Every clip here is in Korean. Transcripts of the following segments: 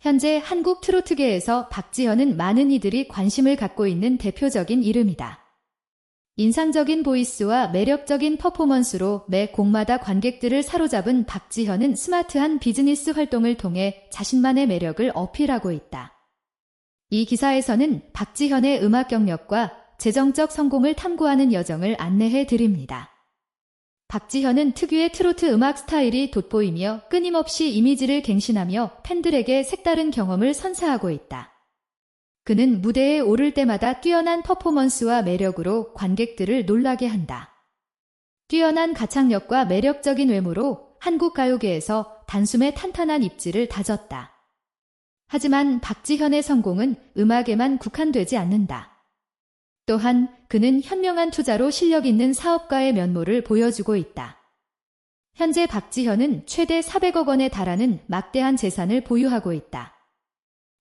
현재 한국 트로트계에서 박지현은 많은 이들이 관심을 갖고 있는 대표적인 이름이다. 인상적인 보이스와 매력적인 퍼포먼스로 매 곡마다 관객들을 사로잡은 박지현은 스마트한 비즈니스 활동을 통해 자신만의 매력을 어필하고 있다. 이 기사에서는 박지현의 음악 경력과 재정적 성공을 탐구하는 여정을 안내해 드립니다. 박지현은 특유의 트로트 음악 스타일이 돋보이며 끊임없이 이미지를 갱신하며 팬들에게 색다른 경험을 선사하고 있다. 그는 무대에 오를 때마다 뛰어난 퍼포먼스와 매력으로 관객들을 놀라게 한다. 뛰어난 가창력과 매력적인 외모로 한국 가요계에서 단숨에 탄탄한 입지를 다졌다. 하지만 박지현의 성공은 음악에만 국한되지 않는다. 또한 그는 현명한 투자로 실력 있는 사업가의 면모를 보여주고 있다. 현재 박지현은 최대 400억 원에 달하는 막대한 재산을 보유하고 있다.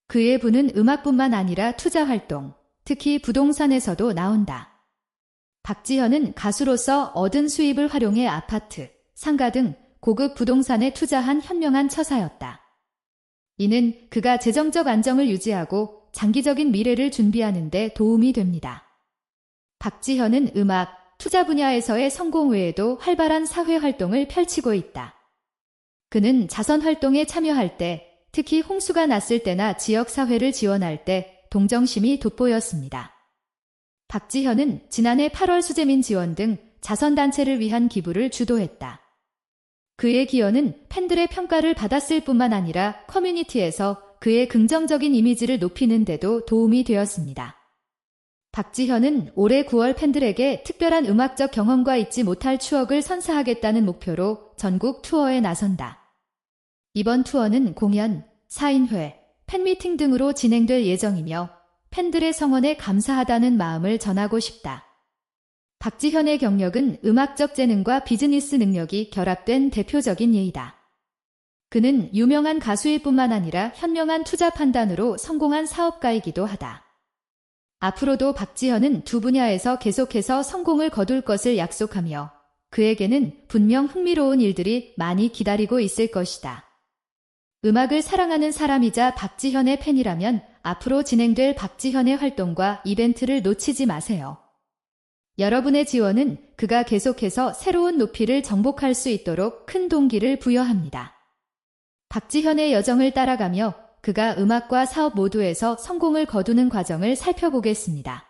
그의 부는 음악뿐만 아니라 투자 활동, 특히 부동산에서도 나온다. 박지현은 가수로서 얻은 수입을 활용해 아파트, 상가 등 고급 부동산에 투자한 현명한 처사였다. 이는 그가 재정적 안정을 유지하고 장기적인 미래를 준비하는 데 도움이 됩니다. 박지현은 음악, 투자 분야에서의 성공 외에도 활발한 사회 활동을 펼치고 있다. 그는 자선 활동에 참여할 때, 특히 홍수가 났을 때나 지역 사회를 지원할 때 동정심이 돋보였습니다. 박지현은 지난해 8월 수재민 지원 등 자선단체를 위한 기부를 주도했다. 그의 기여는 팬들의 평가를 받았을 뿐만 아니라 커뮤니티에서 그의 긍정적인 이미지를 높이는 데도 도움이 되었습니다. 박지현은 올해 9월 팬들에게 특별한 음악적 경험과 잊지 못할 추억을 선사하겠다는 목표로 전국 투어에 나선다. 이번 투어는 공연, 사인회, 팬미팅 등으로 진행될 예정이며 팬들의 성원에 감사하다는 마음을 전하고 싶다. 박지현의 경력은 음악적 재능과 비즈니스 능력이 결합된 대표적인 예이다. 그는 유명한 가수일 뿐만 아니라 현명한 투자 판단으로 성공한 사업가이기도 하다. 앞으로도 박지현은 두 분야에서 계속해서 성공을 거둘 것을 약속하며 그에게는 분명 흥미로운 일들이 많이 기다리고 있을 것이다. 음악을 사랑하는 사람이자 박지현의 팬이라면 앞으로 진행될 박지현의 활동과 이벤트를 놓치지 마세요. 여러분의 지원은 그가 계속해서 새로운 높이를 정복할 수 있도록 큰 동기를 부여합니다. 박지현의 여정을 따라가며 그가 음악과 사업 모두에서 성공을 거두는 과정을 살펴보겠습니다.